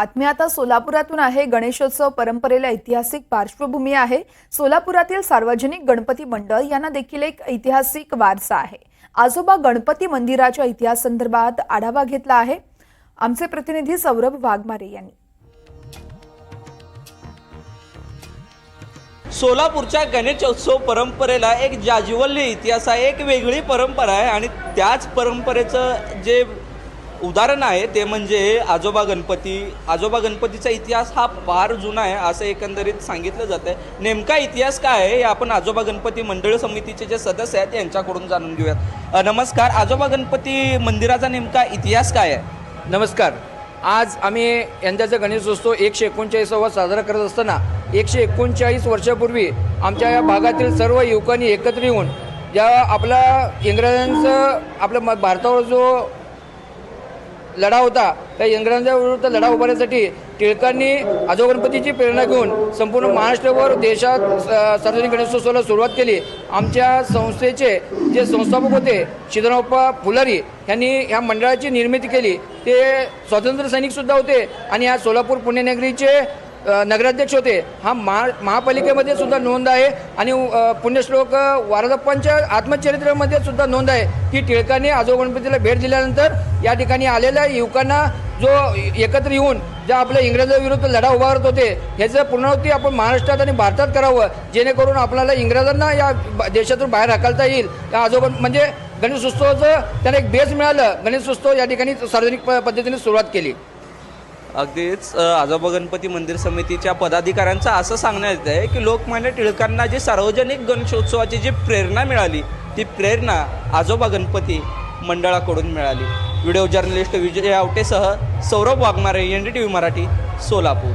बातमी आता सोलापुरातून आहे. गणेशोत्सव परंपरेला ऐतिहासिक पार्श्वभूमी आहे. सोलापुरातील सार्वजनिक गणपती मंडळ यांना देखील एक ऐतिहासिक वारसा आहे. आजोबा गणपती मंदिराच्या इतिहासासंदर्भात आढावा घेतला आहे. आमचे प्रतिनिधी सौरभ वाघमारे यांनी. सोलापूरच्या गणेशोत्सव परंपरेला एक जाज्वल्य इतिहास आहे. एक वेगळी परंपरा आहे आणि त्याच परंपरेचं जे उदाहरण आहे ते म्हणजे आजोबा गणपती. आजोबा गणपतीचा इतिहास हा फार जुना आहे असं एकंदरीत सांगितलं जातं आहे नेमका इतिहास काय आहे हे आपण आजोबा गणपती मंडळ समितीचे जे सदस्य आहेत यांच्याकडून जाणून घेऊयात. नमस्कार. आजोबा गणपती मंदिराचा नेमका इतिहास काय आहे? नमस्कार. आज आम्ही यंदाचा गणेशोत्सव एकशे एकोणचाळीसावा साजरा करत असताना एकशे एकोणचाळीस वर्षापूर्वी आमच्या या भागातील सर्व युवकांनी एकत्र येऊन ज्या आपला इंग्रजांचं आपल्या म- भारतावर जो लढा होता. त्या इंग्रजांच्या विरुद्ध लढा उभारण्यासाठी टिळकांनी आजोगणपतीची प्रेरणा घेऊन संपूर्ण महाराष्ट्रावर देशात सार्वजनिक गणेशोत्सवाला सुरुवात केली. आमच्या संस्थेचे जे संस्थापक होते सिद्धरामप्पा फुलारी यांनी ह्या मंडळाची निर्मिती केली. ते स्वातंत्र्य सैनिकसुद्धा होते आणि या सोलापूर पुण्यनगरीचे नगराध्यक्ष होते. हा महा महापालिकेमध्ये सुद्धा नोंद आहे आणि पुण्यश्लोक वारदप्पांच्या आत्मचरित्रामध्ये सुद्धा नोंद आहे. की टिळकांनी आजो गणपतीला भेट दिल्यानंतर या ठिकाणी आलेल्या युवकांना जो एकत्र येऊन ज्या आपल्या इंग्रजांविरुद्ध लढा उभारत होते ह्याचं पुनरावृत्ती आपण महाराष्ट्रात आणि भारतात करावं जेणेकरून आपल्याला इंग्रजांना या देशातून बाहेर हाकलता येईल. त्या आजोबा म्हणजे गणेश उत्सवाचं त्यांना एक बेस मिळालं. गणेश उत्सव या ठिकाणी सार्वजनिक प- पद्धतीने सुरुवात केली. अगदीच आजोबा गणपती मंदिर समितीच्या पदाधिकाऱ्यांचं असं सांगण्यात येत आहे की लोकमान्य टिळकांना जी सार्वजनिक गणेशोत्सवाची जी प्रेरणा मिळाली ती प्रेरणा आजोबा गणपती मंडळाकडून मिळाली. Video journalist Vijay आवटेसह Saurabh Waghmare N D T V Marathi Solapur.